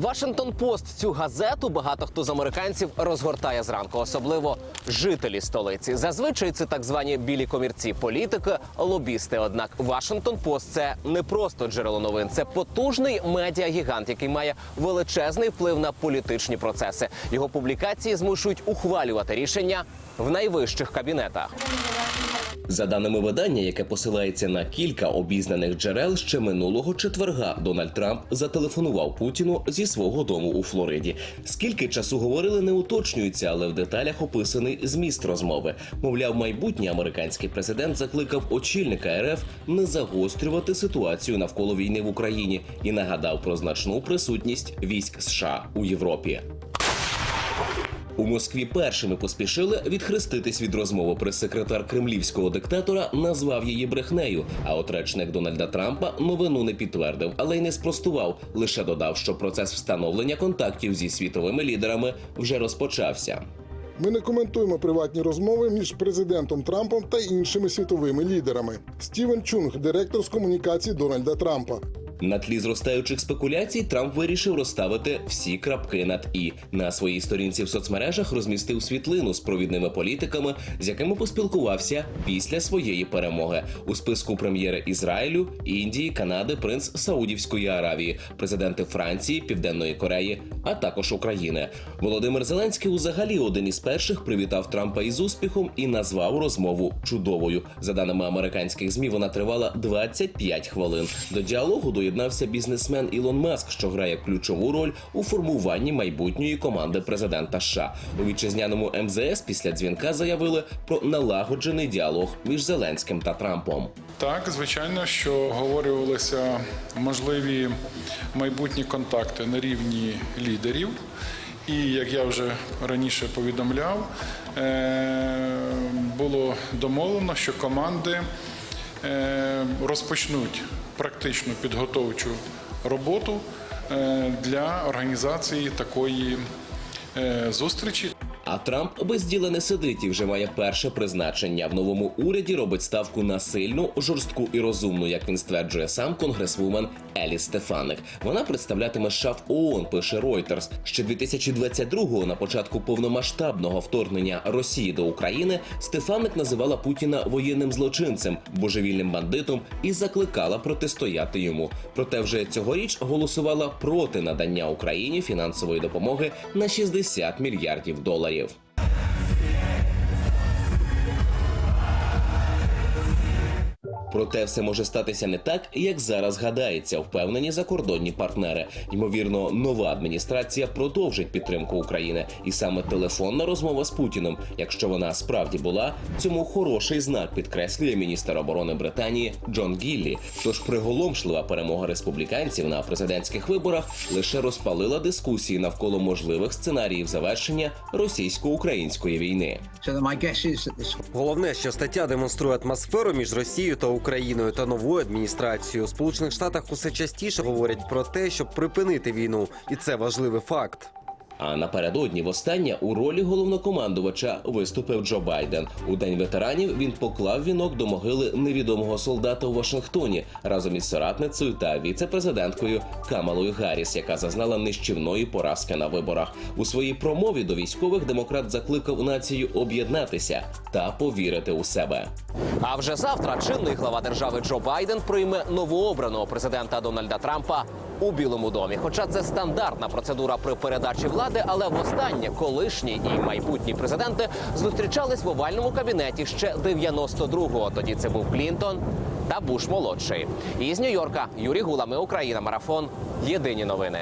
Вашингтон Пост цю газету багато хто з американців розгортає зранку, особливо жителі столиці. Зазвичай це так звані білі комірці, політики, лобісти. Однак Вашингтон Пост це не просто джерело новин, це потужний медіагігант, який має величезний вплив на політичні процеси. Його публікації змушують ухвалювати рішення в найвищих кабінетах. За даними видання, яке посилається на кілька обізнаних джерел, ще минулого четверга Дональд Трамп зателефонував Путіну зі свого дому у Флориді. Скільки часу говорили, не уточнюється, але в деталях описаний зміст розмови. Мовляв, майбутній американський президент закликав очільника РФ не загострювати ситуацію навколо війни в Україні і нагадав про значну присутність військ США у Європі. У Москві першими поспішили відхреститись від розмови. Прес-секретар кремлівського диктатора назвав її брехнею. А от речник Дональда Трампа новину не підтвердив, але й не спростував. Лише додав, що процес встановлення контактів зі світовими лідерами вже розпочався. Ми не коментуємо приватні розмови між президентом Трампом та іншими світовими лідерами. Стівен Чунг, директор з комунікації Дональда Трампа. На тлі зростаючих спекуляцій Трамп вирішив розставити всі крапки над і на своїй сторінці в соцмережах розмістив світлину з провідними політиками, з якими поспілкувався після своєї перемоги у списку прем'єри Ізраїлю, Індії, Канади, принц Саудівської Аравії, президенти Франції, Південної Кореї, а також України. Володимир Зеленський узагалі один із перших привітав Трампа із успіхом і назвав розмову чудовою. За даними американських змі, вона тривала 25 хвилин. До діалогу доєднався бізнесмен Ілон Маск, що грає ключову роль у формуванні майбутньої команди президента США. У вітчизняному МЗС після дзвінка заявили про налагоджений діалог між Зеленським та Трампом. Так, звичайно, що обговорювалися можливі майбутні контакти на рівні лідерів. І як я вже раніше повідомляв, е, було домовлено, що команди розпочнуть практичну підготовчу роботу е, для організації такої е, зустрічі. А Трамп без діла не сидить і вже має перше призначення. В новому уряді робить ставку на сильну, жорстку і розумну, як він стверджує сам конгресвумен Елі Стефаник. Вона представлятиме США в ООН, пише Reuters. Ще 2022-го, на початку повномасштабного вторгнення Росії до України, Стефаник називала Путіна воєнним злочинцем, божевільним бандитом і закликала протистояти йому. Проте вже цьогоріч голосувала проти надання Україні фінансової допомоги на 60 мільярдів доларів. Проте все може статися не так, як зараз гадається, впевнені закордонні партнери. Ймовірно, нова адміністрація продовжить підтримку України, і саме телефонна розмова з Путіним, якщо вона справді була, цьому хороший знак підкреслює міністр оборони Британії Джон Гіллі. Тож приголомшлива перемога республіканців на президентських виборах лише розпалила дискусії навколо можливих сценаріїв завершення російсько-української війни. Головне, що стаття демонструє атмосферу між Росією та Україною та новою адміністрацією. Сполучених Штатах усе частіше говорять про те, щоб припинити війну, і це важливий факт. А напередодні востаннє у ролі головнокомандувача виступив Джо Байден. У день ветеранів він поклав вінок до могили невідомого солдата у Вашингтоні разом із соратницею та віце-президенткою Камалою Гарріс, яка зазнала нищівної поразки на виборах. У своїй промові до військових демократ закликав націю об'єднатися та повірити у себе. А вже завтра чинний глава держави Джо Байден прийме новообраного президента Дональда Трампа у Білому домі. Хоча це стандартна процедура при передачі влади, але востаннє колишні і майбутні президенти зустрічались в овальному кабінеті ще 92-го. Тоді це був Клінтон та Буш молодший. Із Нью-Йорка Юрій Гула, ми Україна, марафон. Єдині новини.